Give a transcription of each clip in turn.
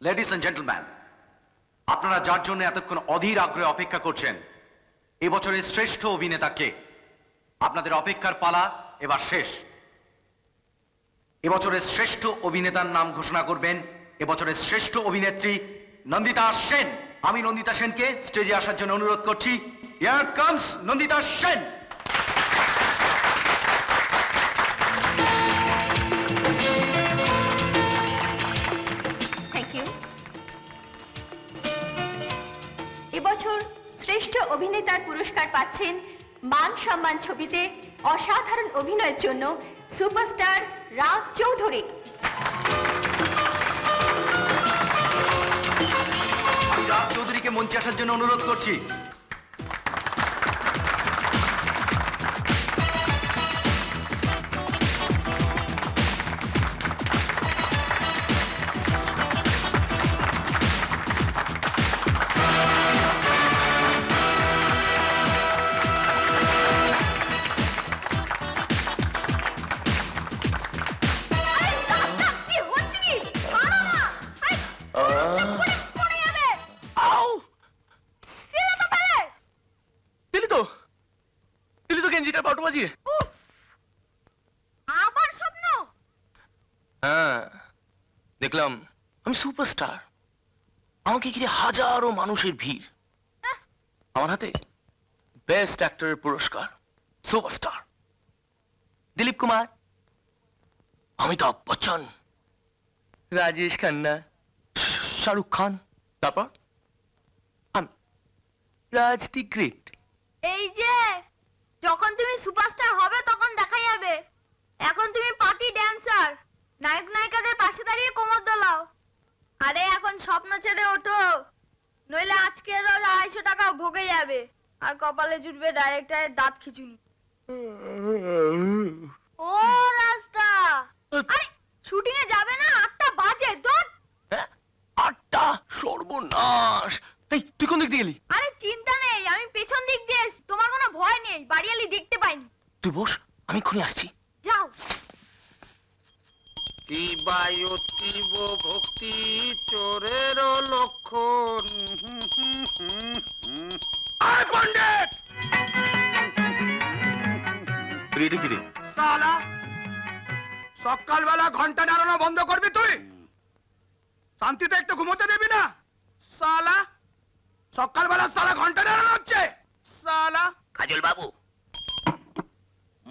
Ladies and gentleman আপনারা যার জন্য এতক্ষণ অধীর আগ্রহে অপেক্ষা করছেন, এবছরের শ্রেষ্ঠ অভিনেতা কে? আপনাদের অপেক্ষার পালা এবার শেষ। এবছরের শ্রেষ্ঠ অভিনেতার নাম ঘোষণা করবেন এবছরের শ্রেষ্ঠ অভিনেত্রী নন্দিতা সেন। আমি নন্দিতা সেনকে স্টেজে আসার জন্য অনুরোধ করছি। Here comes Nandita Sen. অভিনেতার পুরস্কার পাচ্ছেন মান সম্মান ছবিতে অসাধারণ অভিনয়ের জন্য সুপারস্টার রাজ চৌধুরী। রাজ চৌধুরীকে মঞ্চে আসার জন্য অনুরোধ করছি। সুপারস্টার। আমাকে ঘিরে হাজারো মানুষের ভিড়। আমার হাতে বেস্ট অ্যাক্টরের পুরস্কার সুপারস্টার দিলীপ কুমার, অমিতাভ বচ্চন, রাজেশ খান্না, শাহরুখ খান। তারপর রাজ দি গ্রেট। এই যে, যখন তুমি সুপারস্টার হবে তখন দেখা যাবে। এখন তুমি পার্টি ড্যান্সার নায়ক নায়িকাদের পাশে দাঁড়িয়ে কোমর দোলাও। আরে এখন স্বপ্ন ছেড়ে ওঠো। নইলে আজকে রোজ আড়াইশো টাকা ভোগে যাবে। আর কপালে জুটবে ডাইরেক্টরের দাঁত খিচুনি ও রাস্তা। আরে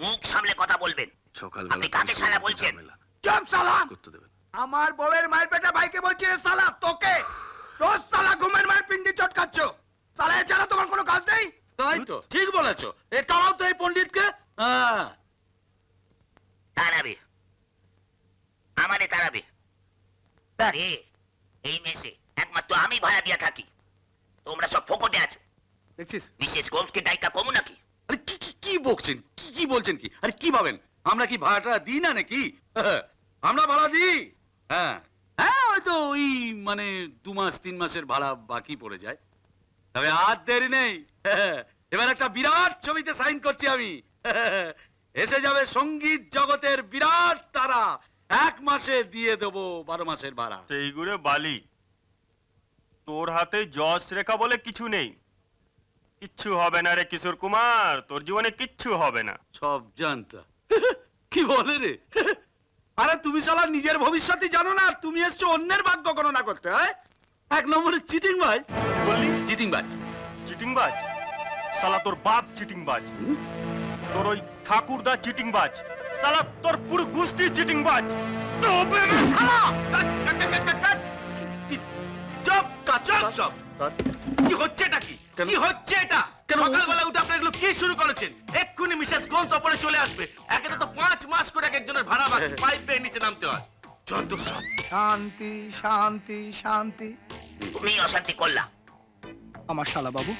মুখ সামলে কথা বলবেন। আপনি কাকে সালা বলছেন? চুপ সালা আমার বউয়ের মায়ের পেটে ভাইকে বলছি রে সালা তোকে? রোজ সালা ঘুমের মায়ের পিন্ডি চটকাচ্ছ। সালা এছাড়া তোমার কোনো কাজ নেই? তাই তো ঠিক বলেছ। এ তারাও তো এই পণ্ডিতকে? হ্যাঁ। আমারে তাড়াবে আরে এই মেসে একমাত্র আমি ভাড়া দিয়া থাকি। তোমরা সব ফোকটে আছো। দেখছিস? বিশেষ গোমসকে ডাইকা কমু নাকি? আরে কি বকছেন? কি কি বলছেন কি? আরে কি ভাবেন? আমরা কি ভাড়াটা দিই না নাকি? আমরা ভাড়া দিই। হ্যাঁ। হ্যাঁ হয়তো ওই মানে দু মাস, তিন মাসের ভাড়া বাকি পড়ে যায়। তবে আর দেরি নেই। এবার একটা বিরাট ছবিতে সাইন করছি আমি। এসে যাবে সংগীত জগতের বিরাট তারা। এক মাসে দিয়ে দেবো বারো মাসের ভাড়া। সেইগুড়ে বালি। তোর হাতে যশ রেখা বলে কিছু নেই। কিচ্ছু হবে না রে কিশোর কুমার তোর জীবনে কিচ্ছু হবে না। সব জানতা। কি বলে রে? আরে তুমি শালা নিজের ভবিষ্যৎই জানো না আর তুমি এসছো অন্যের ভাগ্য গণনা করতে হয়? এক নম্বরে চিটিং ভাই বললি? চিটিং বাজ চিটিংবাজ? সালা তোর বাপ চিটিংবাজ। তোর ওই ঠাকুরদা চিটিংবাজ। সালা তোর পুরো গোষ্ঠী চিটিংবাজ। তবে রে শালা! চপ চপ চপ। কি হচ্ছে এটা কি কি হচ্ছে এটা? সকালবেলা উঠে আপনারা এগুলো কি শুরু করেছেন? এক্ষুনি মিসেস গোমস ওপরে চলে আসবে। একে তো পাঁচ মাস করে এক একজনের ভাড়া বাকি পাইপ বেয়ে নিচে নামতে হয়। যত শান্তি শান্তি শান্তি। তুমি অশান্তি করলা। আমার শালা বাবু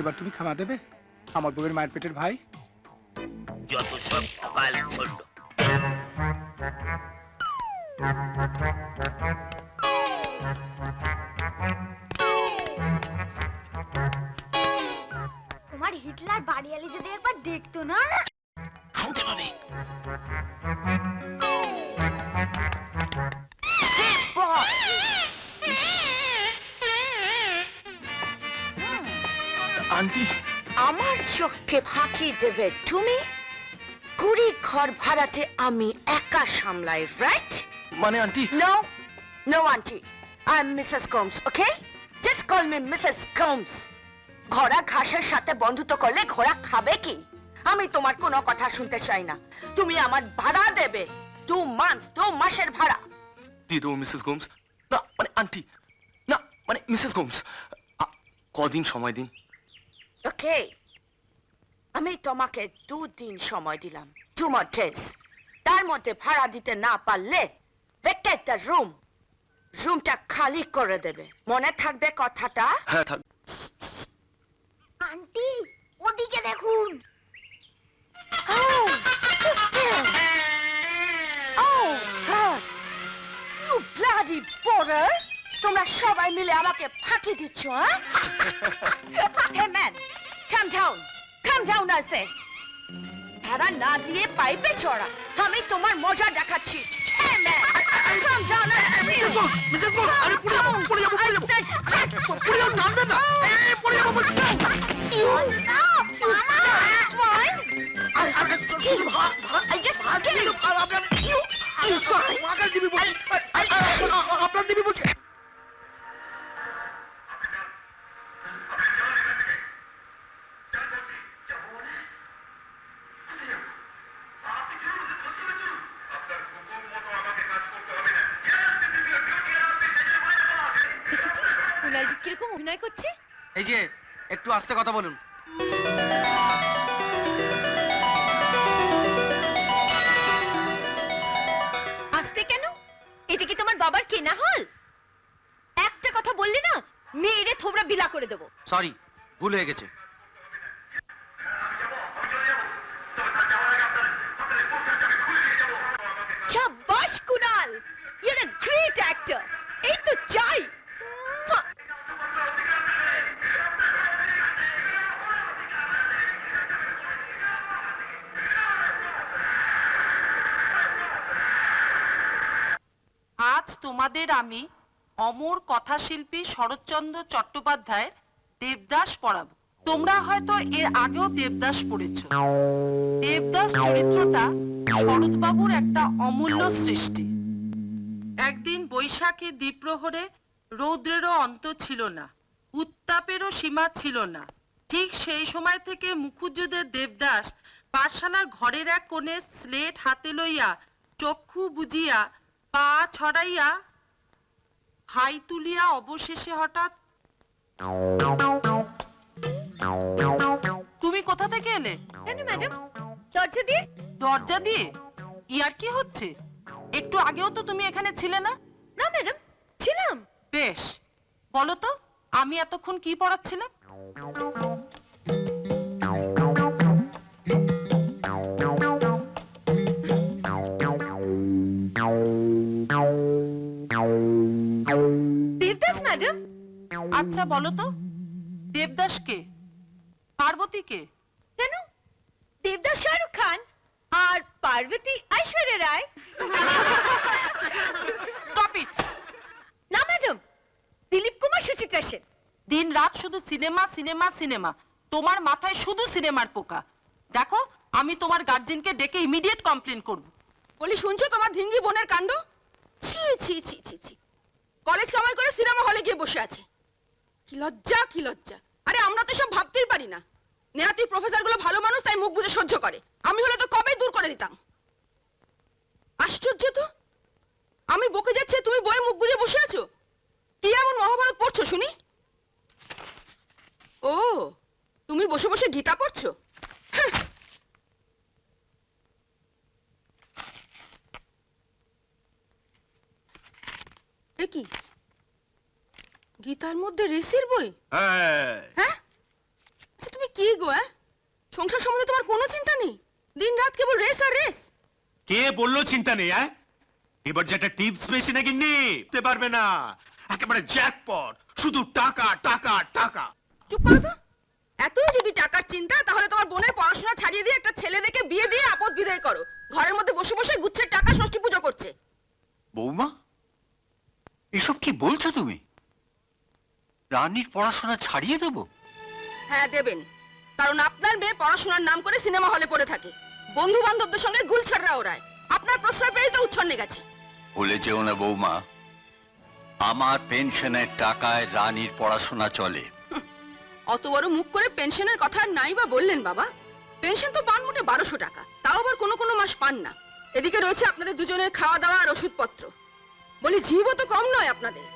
এবার তুমি ক্ষমা দেবে? আমার বউয়ের মায়ের পেটের ভাই? যত সব কাল ষণ্ড তোমার হিটলার বাড়ি এলে যদি একবার দেখতো না? পাবে। আন্টি। আমার চোখকে ফাঁকি দেবে তুমি? কুড়ি ঘর ভাড়াতে আমি একা সামলাই রাইট মানে aunty? No no aunty. I am Mrs Combs okay call me Mrs Combs ঘোড়া ঘাসের সাথে বন্ধুত্ব করলে ঘোড়া খাবে কি? আমি তোমার কোনো কথা শুনতে চাই না। তুমি আমার ভাড়া দেবে। টু মান্থস টু মাসের ভাড়া। দিয়ে দেবো মিসেস গোমস না মানে আন্টি না মানে মিসেস গোমস কদিন সময় দিন? ওকে আমি তোমাকে দুদিন সময় দিলাম। টু days তার মধ্যে ভাড়া দিতে না পারলে the রুম রুমটা খালি করে দেবে। মনে থাকবে কথাটা? হ্যাঁ থাক। আন্টি ওদিকে দেখুন! তোমরা সবাই মিলে আমাকে ফাঁকি দিচ্ছ হ্যাঁ? Hey man, come down! Come down, I say! ভাড়া না দিয়ে পাইপে চড়া। আমি তোমার মজা দেখাচ্ছি। মিসেস বোস আরে পড়ে যাব পড়ে যাব পড়ে যাব পড়ে যাব নামবে না পড়ে যাব You stop! You stop! Fine! I, I, I just can't. You, you fine? আপনার আস্তে কথা বলুন। আসতে কেন? এটা কি তোমার বাবার কেনা হল? একটা কথা বললি না মেয়েরে থোবড়া বিলা করে দেবো। সরি ভুল হয়ে গেছে। তোমাদের আমি অমর কথাশিল্পী শরৎচন্দ্র চট্টোপাধ্যায় দেবদাস পড়াবো। তোমরা হয়তো এর আগেও দেবদাস পড়েছ। দেবদাস চরিত্রটা শরৎবাবুর একটা অমূল্য সৃষ্টি। একদিন বৈশাখী দ্বীপ্রহরে রৌদ্রেরও অন্ত ছিল না, উত্তাপেরও সীমা ছিল না। ঠিক সেই সময় থেকে মুখুজ্জুদের দেবদাস পাঠশালার ঘরের এক কোণে স্লেট হাতে লইয়া চক্ষু বুজিয়া পা ছড়াইয়া হাই তুলিয়া অবশেষে হঠাৎ তুমি কোথা থেকে এলে? কেন ম্যাডাম? দরজা দিয়ে? দরজা দিয়ে? ইয়ার কি হচ্ছে? একটু আগেও তো তুমি এখানে ছিলে না? না ম্যাডাম ছিলাম। বেশ বলো তো আমি এতক্ষণ কি পড়াচ্ছিলাম? আচ্ছা বলো তো। দেবদাস কে? পার্বতী কে? কেন? দেবদাস শাহরুখ খান আর পার্বতী ঐশ্বর্য রায়। স্টপ ইট না ম্যাডাম দিলীপ কুমার সুচিত্রা সেন। দিন রাত শুধু সিনেমা সিনেমা সিনেমা। তোমার মাথায় শুধু সিনেমার পোকা। দেখো আমি তোমার গার্জেনকে ডেকে ইমিডিয়েট কমপ্লেন করব। বলি শুনছো তোমার ধিঙ্গি বোনের কাণ্ড? ছি ছি ছি ছি ছি। কলেজ কামাই করে সিনেমা হলে গিয়ে বসে আছে। কি লজ্জা কি লজ্জা? আরে, আমরা তো সব ভাবতেই পারি না। নেহাতি প্রফেসরগুলো ভালো মানুষ, তাই মুখ বুঝে সহ্য করে। আমি হলে তো কবেই দূর করে দিতাম। আশ্চর্য তো? আমি বকে যাচ্ছে, তুমি বই মুখ বুঝে বসে আছো? কি এমন মহাভারত পড়ছো, শুনি? ও, তুমি বসে বসে গীতা পড়ছো? কি? গীতার মধ্যে রেসের বই? হ্যাঁ। হ্যাঁ? আচ্ছা তুমি কি গো হ্যাঁ সংসার সম্বন্ধে তোমার কোনো চিন্তা নেই? দিন রাত কেবল রেস আর রেস। কে বলল চিন্তা নেই হ্যাঁ এবার যেটা টিপস বেশি নাকি নিতে পারবে না। একেবারে জ্যাকপট শুধু টাকা টাকা টাকা। চুপ করো তো। এতই যদি টাকার চিন্তা তাহলে তোমার বোনের পড়াশোনা ছাড়িয়ে দিয়ে একটা ছেলে দেখে বিয়ে দিয়ে আপদ বিদায় করো। ঘরের মধ্যে বসে বসে গুচ্ছের টাকা ষষ্ঠী পুজো করছে। বৌমা এসব কি বলছো তুমি? রানীর পড়াশোনা ছাড়িয়ে দেবো? হ্যাঁ দেবেন। কারণ আপনার মেয়ে পড়াশোনার নাম করে সিনেমা হলে পড়ে থাকে। বন্ধু বান্ধবদের সঙ্গে গুলছাড়রা ওড়ায়। আপনার প্রশ্রয় পেয়েই তো উচ্ছন্নে গেছে। ভুলে যেও না বৌমা আমার পেনশনের টাকায় রানীর পড়াশোনা চলে। অত বড় মুখ করে পেনশনের কথা নাই বা বললেন বাবা। পেনশন তো পান মোটে বারোশো টাকা তাও আবার কোনো কোনো মাস পান না। এদিকে রয়েছে আপনাদের দুজনের খাওয়া দাওয়া আর ওষুধপত্র। বলি জীবও তো কম নয় আপনাদের।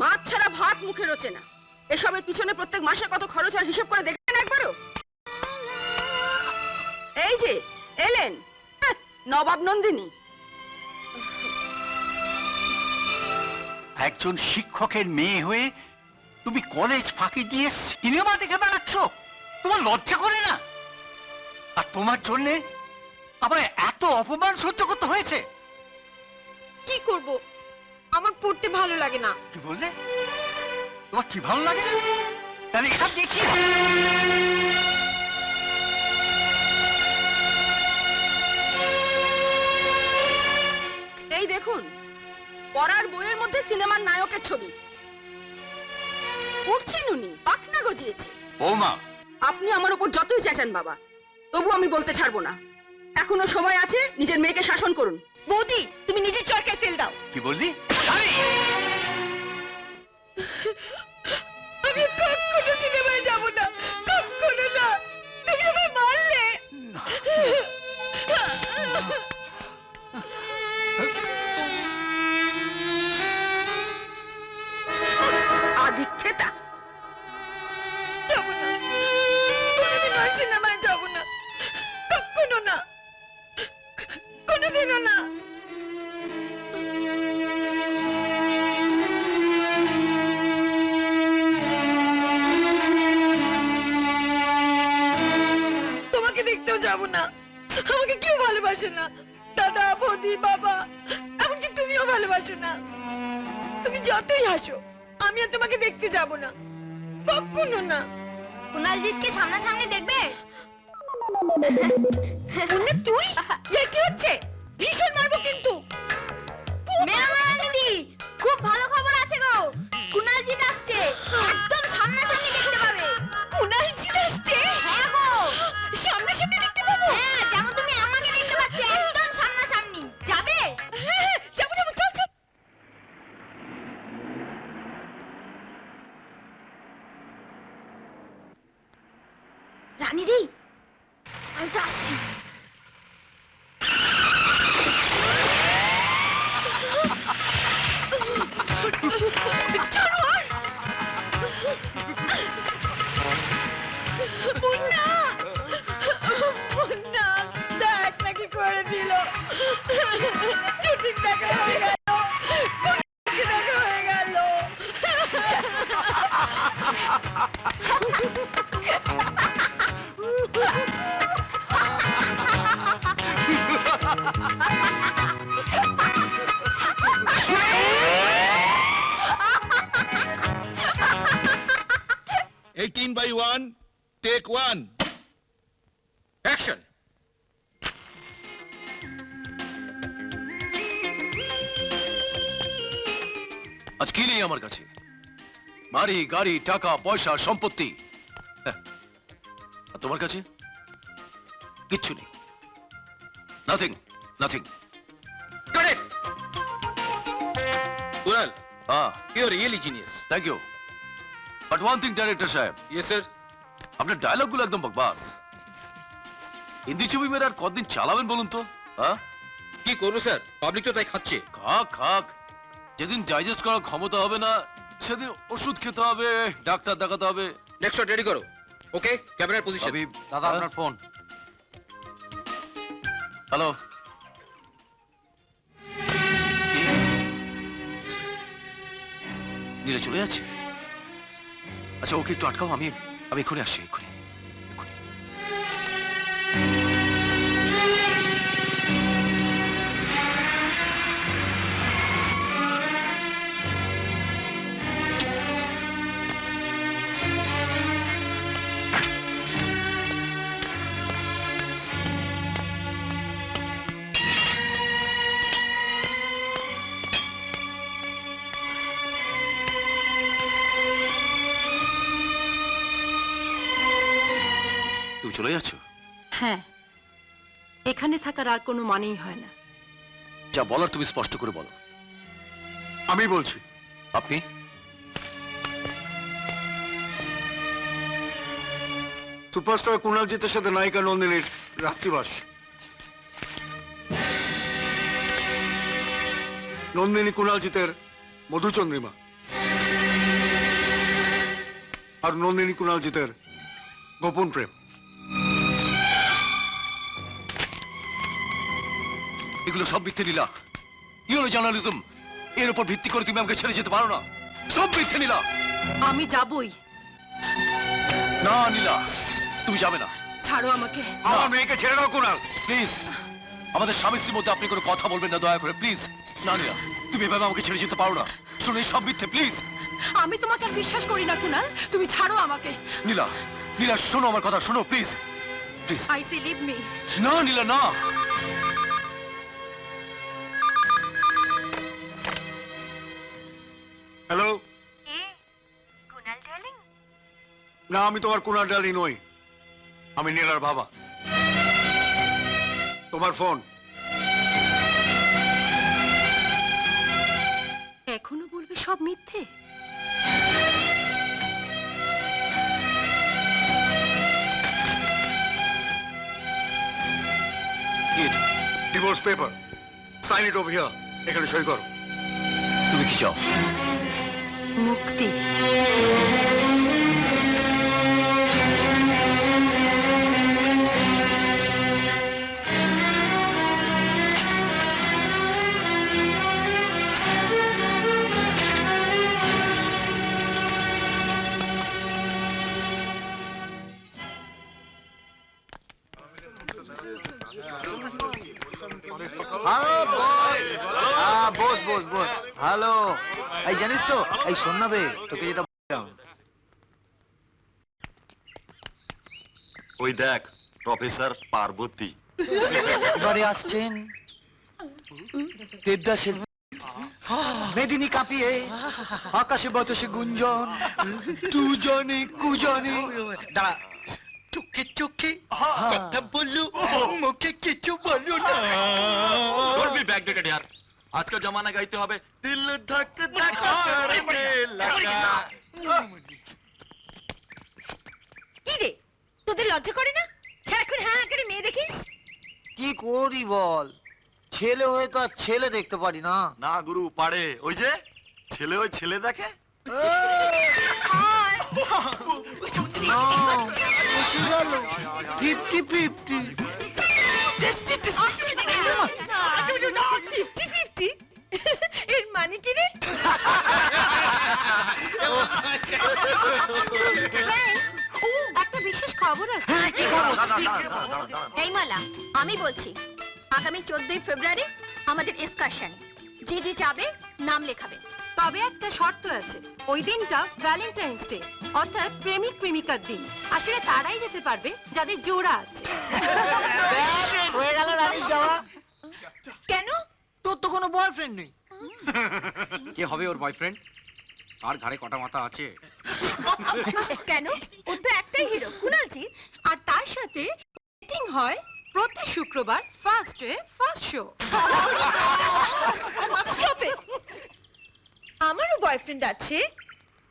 মাছ ছাড়া ভাত মুখে রোচে না। এসবের পিছনে প্রত্যেক মাসে কত খরচ হয় হিসেব করে দেখবেন একবারও? এই যে এলেন। হ্যাঁ, নবাব নন্দিনী। একজন শিক্ষকের মেয়ে হয়ে তুমি কলেজ ফাঁকি দিয়ে সিনেমা দেখে বেড়াচ্ছ? তোমার লজ্জা করে না? আর তোমার জন্যে আমার এত অপমান সহ্য করতে হয়েছে? কি করব? আমার পড়তে ভালো লাগে না। কি বললে? তোমার কি ভালো লাগে না? তাহলে এসব দেখি এই দেখুন পড়ার বইয়ের মধ্যে সিনেমার নায়কের ছবি। উঠছেন উনি পাখনা গজিয়েছে। বৌমা। আপনি আমার উপর যতই চেঁচান বাবা তবু আমি বলতে ছাড়বো না। এখনও সময় আছে নিজের মেয়েকে শাসন করুন। বৌদি তুমি নিজের চরকায় তেল দাও। কি বললি? আমি কখনো সিনেমায় যাব না কখনো না তুমি আমায় মারলে সামনাসামনি দেখবে? মুন্নি তুই? এ কি হচ্ছে? ভীষণ মারবো কিন্তু। মেরামারানিদি খুব ভালো খবর আছে গো। কুনালজিৎ আসছে। একদম মুন্না! মুন্না, দেখ নাকি করে দিল ছুটি দেখা বাই ওয়ান টেক ওয়ান অ্যাকশন আজ কি নেই আমার কাছে? বাড়ি গাড়ি টাকা পয়সা সম্পত্তি। হ্যাঁ। আর তোমার কাছে? কিচ্ছু নেই। Nothing nothing you are really genius thank you but one thing director সাহেব. ইয়েস স্যার আপনার ডায়লগগুলো একদম বকবাস। হিন্দি ছবি মেরে আর কতদিন চালাবেন বলুন তো হ্যাঁ? কি করব স্যার পাবলিক তো তাই খাচ্ছে। খাক খাক। যেদিন ডাইজেস্ট করার ক্ষমতা হবে না সেদিন ওষুধ খেতে হবে ডাক্তার দেখাতে হবে। নেক্সট শট রেডি করো। ওকে ক্যামেরার পজিশন দাদা আপনার ফোন হ্যালো নীলা চলে যাচ্ছে? আচ্ছা ওকে একটু আটকাও আমি আমি এক্ষুনি আসছি এক্ষুনি। চলে যাচ্ছ? হ্যাঁ। এখানে থাকার আর কোনো মানেই হয় না। যা বলার তুমি স্পষ্ট করে বলো। আমি বলছি। আপনি? সুপারস্টার কুণালজিতের সাথে নায়িকা নন্দিনীর রাত্রিবাস। নন্দিনী কুণালজিতের মধুচন্দ্রিমা। আর নন্দিনী কুণালজিতের গোপন প্রেম। এগুলো সব মিথ্যে নীলা। ইউনো জার্নালিজম এর উপর ভিত্তি করে তুমি আমাকে ছেড়ে যেতে পারো না। সব মিথ্যে নীলা। আমি যাবই। না নীলা তুমি যাবে না। ছাড়ো আমাকে। আমার মেয়েকে ছেড়ে দাও কুণাল প্লিজ আমাদের স্বামী স্ত্রীর মধ্যে আপনি কোনো কথা বলবেন না দয়া করে প্লিজ। না নীলা তুমি এভাবে আমাকে ছেড়ে যেতে পারো না। শুনে সব মিথ্যে প্লিজ। আমি তোমাকে আর বিশ্বাস করি না কুনাল। তুমি ছাড়ো আমাকে। নীলা নীলা শোনো আমার কথা শোনো please. Please. I see leave me না নীলা না। না আমি তোমার কুণাল ডালি নই। আমি নীলার বাবা। তোমার ফোন। এখনও বলবে সব মিথ্যে? Divorce paper sign it over here এখানে সই করো। তুমি কি চাও? মুক্তি। বস হ্যাঁ বস বস এই জানিস তো এই শোন না বে তোকে যেটা বললাম ওই দেখ প্রফেসর পার্বতী আসছেন দেবদাসের মেদিনী কাঁপিয়ে আকাশে বাতাসে গুঞ্জন দুজনে কুজনে দাঁড়া চোখে চোখে কথা বলল মুখে কিছু বলো না। ডোন্ট বি ব্যাক ডেটেড यार আজকাল জমানা গাইতে হবে দিল ধক ধক করে লাগা। কি রে? তোদের লজ্জা করে না? সারাক্ষণ হ্যাঁ করে মেয়ে দেখিস? কি করি বল? ছেলে হয়ে তো ছেলে দেখতে পারি না। না গুরু পারে। ওই যে ছেলে ওই ছেলে দেখে? ফিফটি ফিফটি ফিফটি ফিফটি এর মানে কি রে? একটা বিশেষ খবর আছে। এই মালা আমি বলছি আগামী চোদ্দই ফেব্রুয়ারি আমাদের এক্সকারশন যে যে যাবে নাম লেখাবে। তবে একটা শর্ত আছে। ওই দিনটা ভ্যালেন্টাইন্স ডে অর্থাৎ প্রেমিক প্রেমিকার দিন। আসলে তারাই যেতে পারবে যাদের জোড়া আছে। হয়ে গেল রানীর যাওয়া কেন? তোর তো কোনো বয়ফ্রেন্ড নেই। কে হবে ওর বয়ফ্রেন্ড আর ঘাড়ে কটা মাথা আছে? কেন? ওর তো একটাই হিরো কুনালজি আর তার সাথে মিটিং হয় প্রতি শুক্রবার first day first show stop it আমারও বয়ফ্রেন্ড আছে।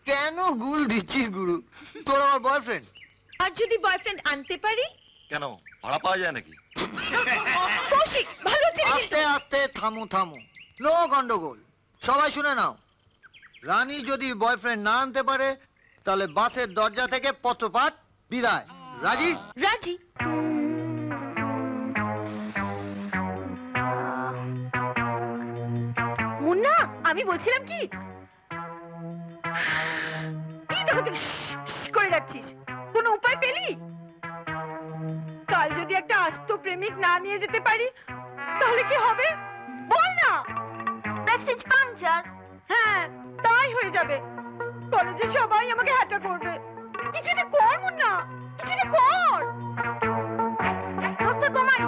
কেন গুল দিচ্ছিস গুরু? তোর আমার বয়ফ্রেন্ড আর যদি বয়ফ্রেন্ড আনতে পারি? কেন ভাড়া পাওয়া যায় নাকি? কৌশিক ভালো হচ্ছে আস্তে আস্তে থামো থামো। নো গন্ডগোল। সবাই শুনে নাও। রানী যদি বয়ফ্রেন্ড না আনতে পারে তাহলে বাসের দরজা থেকে পত্রপাঠ বিদায়। রাজি? রাজি। বলছিলাম কি? করে যাচ্ছিস? কোন উপায় পেলি? কাল যদি একটা আস্ত প্রেমিক না নিয়ে যেতে পারি তাহলে কি হবে? বল না! হ্যাঁ তাই হয়ে যাবে। কলেজে সবাই আমাকে হ্যাটা করবে। কিছু কর মুন্না! কিছু কর! দোস্ত তোমারই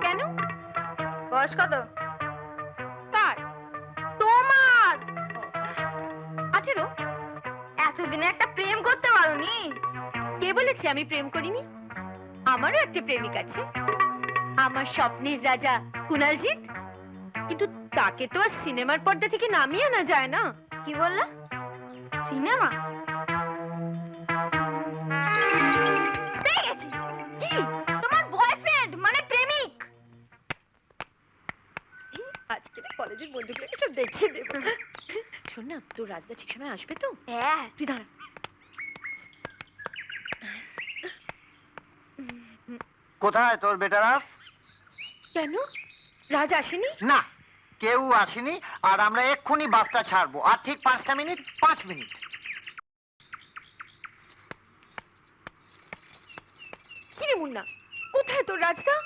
কেন? বয়স কত? এতদিনে একটা প্রেম করতে পারোনি। কে বলেছে আমি প্রেম করিনি? আমারও একটা প্রেমিক আছে। আমার স্বপ্নের রাজা কুনালজিৎ কিন্তু তাকে তো আর সিনেমার পর্দা থেকে নামিয়ে আনা যায় না। কি বললা? সিনেমা? তোমার বয়ফ্রেন্ড মানে প্রেমিক। আজকে কলেজের বন্ধুগুলোকে সব দেখিয়ে দেবো। শোন না তোর রাজদা ঠিক সময় আসবে তো? হ্যাঁ। তুই দাঁড়া। কোথায় তোর বেটারাফ কেন? রাজ আসেনি? না কেউ আসেনি আর আমরা এক্ষুনি বাসটা ছাড়বো। আর ঠিক পাঁচটা মিনিট পাঁচ মিনিট। কি রে মুন্না? কোথায় তোর রাজদা?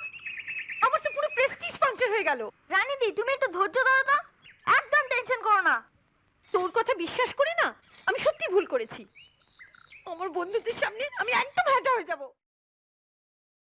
আমার তো পুরো প্রেস্টিজ পাংচার হয়ে গেল। রানীদি তুমি একটু ধৈর্য ধরো তো। একদম টেনশন করো না। তোর কথা বিশ্বাস করে না? আমি সত্যি ভুল করেছি। আমার বন্ধুদের সামনে আমি একদম হাঁটা হয়ে যাব।